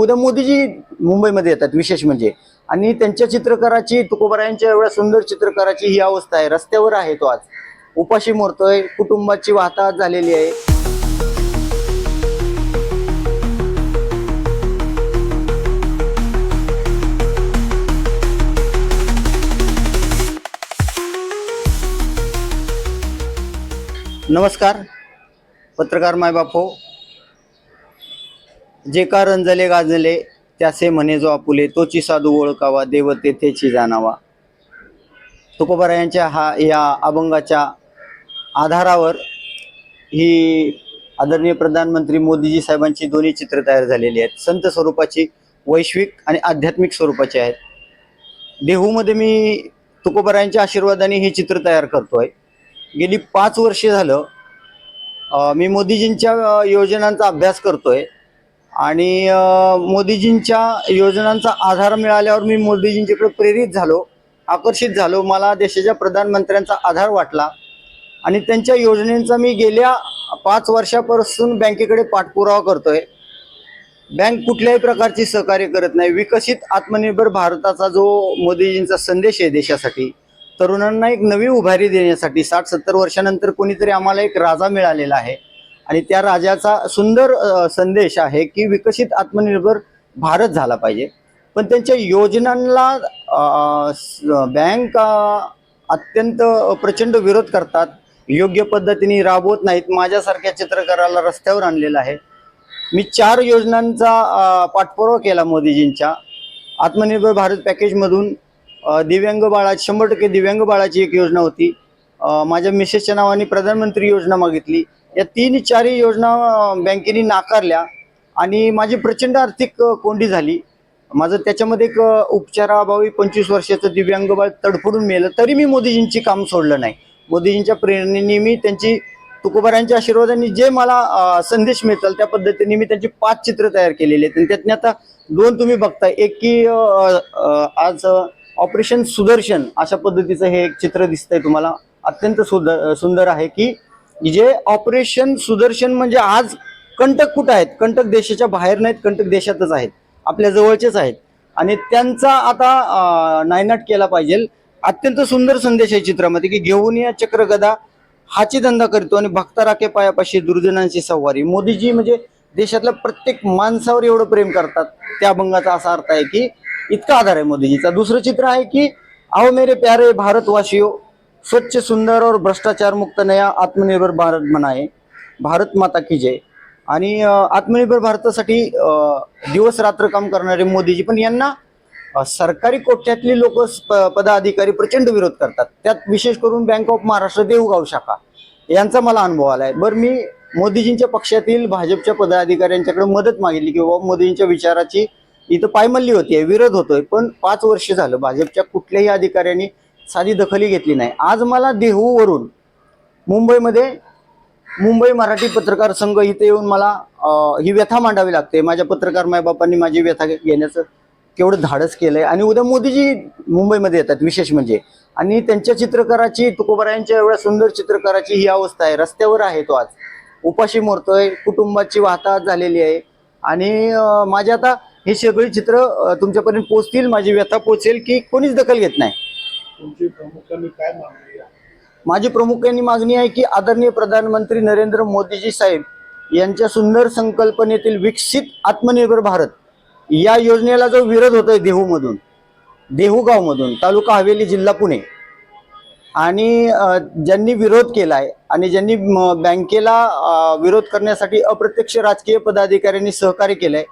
उद्या मोदीजी मुंबईमध्ये येतात विशेष म्हणजे. आणि त्यांच्या चित्रकाराची तुकोबरायांच्या एवढ्या सुंदर चित्रकाराची ही अवस्था आहे. रस्त्यावर आहे तो आज. उपाशी मोरतोय कुटुंबाची वाहतात झालेली आहे. नमस्कार. पत्रकार मायबापो जे का रंजले गाजले त्यासे म्हणे जो आपुले तोची साधू ओळखावा देव तेथेची जाणावा. तुकोबारायांच्या हा या अभंगाच्या आधारावर ही आदरणीय प्रधानमंत्री मोदीजी साहेबांची दोन्ही चित्र तयार झालेली आहेत. संत स्वरूपाची वैश्विक आणि आध्यात्मिक स्वरूपाची आहेत. देहूमध्ये मी तुकोबारायांच्या आशीर्वादाने हे चित्र तयार करतोय. गेली पाच वर्षे झालं मी मोदीजींच्या योजनांचा अभ्यास करतोय. आणि मोदीजींच्या योजनांचा आधार मिळाल्यावर मी मोदीजींच्याकडे प्रेरित झालो आकर्षित झालो. मला देशाच्या प्रधानमंत्र्यांचा आधार वाटला. आणि त्यांच्या योजनेचा मी गेल्या पाच वर्षापासून बँकेकडे पाठपुरावा करतोय. बँक कुठल्याही प्रकारची सहकार्य करत नाही. विकसित आत्मनिर्भर भारताचा जो मोदीजींचा संदेश आहे देशासाठी तरुणांना एक नवी उभारी देण्यासाठी साठ सत्तर वर्षानंतर कोणीतरी आम्हाला एक राजा मिळालेला आहे. आणि त्या राजाचा सुंदर संदेश आहे की विकसित आत्मनिर्भर भारत झाला पाहिजे. पण त्यांच्या योजनांना बँक अत्यंत प्रचंड विरोध करतात. योग्य पद्धतीने राबवत नाहीत. माझ्यासारख्या चित्रकाराला रस्त्यावर आणलेलं आहे. मी चार योजनांचा पाठपुरावा केला मोदीजींच्या. आत्मनिर्भर भारत पॅकेजमधून दिव्यांग बाळा शंभर टक्के दिव्यांग बाळाची एक योजना होती. माझ्या मिसेसच्या नावाने प्रधानमंत्री योजना मागितली. या तीन चारही योजना बँकेने नाकारल्या आणि माझी प्रचंड आर्थिक कोंडी झाली. माझं त्याच्यामध्ये एक उपचाराअभावी पंचवीस वर्षाचं दिव्यांग बाळ तडफडून मेलं तरी मी मोदीजींची काम सोडलं नाही. मोदीजींच्या प्रेरणेने मी त्यांची तुकोबारांच्या आशीर्वादाने जे मला संदेश मिळतात त्या पद्धतीने मी त्यांची पाच चित्र तयार केलेली आहेत. आणि त्यातनी आता दोन तुम्ही बघताय. एक की आज ऑपरेशन सुदर्शन अशा पद्धतीचं हे एक चित्र दिसतंय तुम्हाला. अत्यंत सुंदर सुंदर आहे की जे ऑपरेशन सुदर्शन म्हणजे आज कंटक कुठं आहेत? कंटक देशाच्या बाहेर नाहीत कंटक देशातच आहेत. आपल्या जवळचेच आहेत. आणि त्यांचा आता नायनाट केला पाहिजे. अत्यंत सुंदर संदेश आहे चित्रामध्ये की घेऊन या चक्रगदा. हाची धंदा करतो आणि भक्ता राखे पायापाशी दुर्जनांची सवारी. मोदीजी म्हणजे देशातल्या प्रत्येक माणसावर एवढं प्रेम करतात. त्या अभंगाचा असा अर्थ आहे की इतका आधार आहे मोदीजीचा. दुसरं चित्र आहे की अहो मेरे प्यारे भारतवासियो स्वच्छ सुंदर और भ्रष्टाचार मुक्त नया आत्मनिर्भर भारत बनाए। भारत माता की जय। आणि आत्मनिर्भर भारतासाठी दिवस रात्र काम करणारे मोदीजी पण यांना सरकारी कोट्यातली लोक पदाधिकारी प्रचंड विरोध करतात. त्यात विशेष करून बँक ऑफ महाराष्ट्र देऊगाव शाखा. यांचा मला अनुभव आलाय. बरं मी मोदीजींच्या पक्षातील भाजपच्या पदाधिकाऱ्यांच्याकडे मदत मागितली की बाबा मोदींच्या विचाराची इथं पायमल्ली होती विरोध होतोय. पण पाच वर्ष झालं भाजपच्या कुठल्याही अधिकाऱ्यांनी साधी दखली घेतली नाही. आज मला देहूवरून मुंबईमध्ये मुंबई मराठी पत्रकार संघ इथे येऊन मला ही व्यथा मांडावी लागते. माझ्या पत्रकार मायबापांनी माझी व्यथा घे- घेण्याचं केवढं धाडस केलंय. आणि उद्या मोदीजी मुंबईमध्ये येतात विशेष म्हणजे. आणि त्यांच्या चित्रकाराची तुकोबरायांच्या एवढ्या सुंदर चित्रकाराची ही अवस्था आहे. रस्त्यावर आहे तो आज. उपाशी मोरतोय कुटुंबाची वाहतात झालेली आहे. आणि माझ्या आता हे सगळी चित्र तुमच्यापर्यंत पोहोचतील माझी व्यथा पोचेल की कोणीच दखल घेत नाही. तुमची प्रामुख्याने काय मागणी आहे? माझी प्रामुख्याने मागणी आहे की आदरणीय प्रधानमंत्री नरेंद्र मोदीजी साहेब यांच्या सुंदर संकल्पनेतील विकसित आत्मनिर्भर भारत या योजनेला जो विरोध होतोय देहूमधून देहूगावमधून तालुका हवेली जिल्हा पुणे आणि ज्यांनी विरोध केलाय आणि ज्यांनी म, बँकेला विरोध करण्यासाठी अप्रत्यक्ष राजकीय पदाधिकाऱ्यांनी सहकार्य केलंय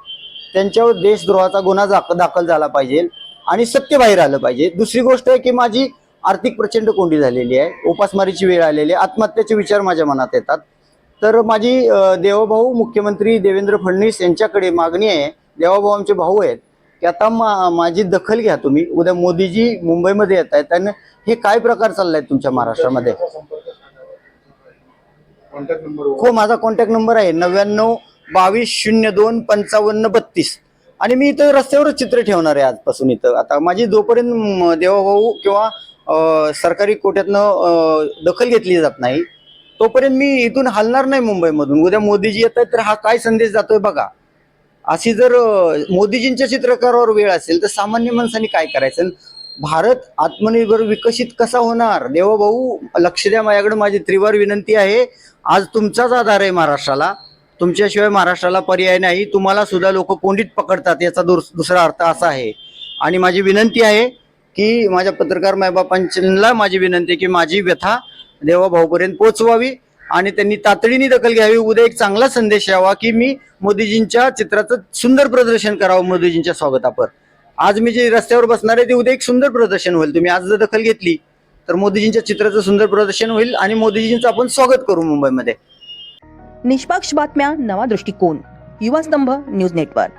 त्यांच्यावर देशद्रोहाचा गुन्हा दाख- दाखल झाला पाहिजे. आणि सत्य बाहेर आलं पाहिजे. दुसरी गोष्ट आहे की माझी आर्थिक प्रचंड कोंडी झालेली आहे. उपासमारीची वेळ आलेली आहे. आत्महत्याचे विचार माझ्या मनात येतात. तर माझी देवाभाऊ देवभाऊ मुख्यमंत्री देवेंद्र फडणवीस यांच्याकडे मागणी आहे. देवाभाऊ आमचे भाऊ आहेत. की आता मा माझी दखल घ्या तुम्ही. उद्या मोदीजी मुंबईमध्ये येत आहेत. आणि हे काय प्रकार चाललाय तुमच्या महाराष्ट्रामध्ये? हो माझा कॉन्टॅक्ट नंबर आहे नव्याण्णव बावीस शून्य दोन पंचावन्न बत्तीस. आणि मी इथं रस्त्यावरच चित्र ठेवणार आहे आजपासून इथं. आता माझी जोपर्यंत देवाभाऊ किंवा सरकारी कोट्यातनं दखल घेतली जात नाही तोपर्यंत मी इथून हलणार नाही मुंबईमधून. उद्या मोदीजी येत आहेत तर हा काय संदेश जातोय बघा. अशी जर मोदीजींच्या चित्रकारावर वेळ असेल तर सामान्य माणसांनी काय करायचं? भारत आत्मनिर्भर विकसित कसा होणार? देवाभाऊ लक्ष द्या माझ्याकडे. माझी त्रिवार विनंती आहे. आज तुमचाच आधार आहे महाराष्ट्राला. तुमच्याशिवाय महाराष्ट्राला पर्याय नाही. तुम्हाला सुद्धा लोक कोंडीत पकडतात याचा दुस दुसरा अर्थ असा आहे. आणि माझी विनंती आहे की माझ्या पत्रकार मायबापांना माझी विनंती आहे की माझी व्यथा देवाभाऊपर्यंत पोचवावी आणि त्यांनी तातडीने दखल घ्यावी. उद्या एक चांगला संदेश यावा की मी मोदीजींच्या चित्राचं सुंदर प्रदर्शन करावं मोदीजींच्या स्वागतापर. आज मी जे रस्त्यावर बसणार आहे ते उद्या एक सुंदर प्रदर्शन होईल. तुम्ही आज जर दखल घेतली तर मोदीजींच्या चित्राचं सुंदर प्रदर्शन होईल आणि मोदीजींचं आपण स्वागत करू मुंबईमध्ये. निष्पक्ष बातम्या नवा दृष्टिकोन. युवा स्तंभ न्यूज नेटवर्क.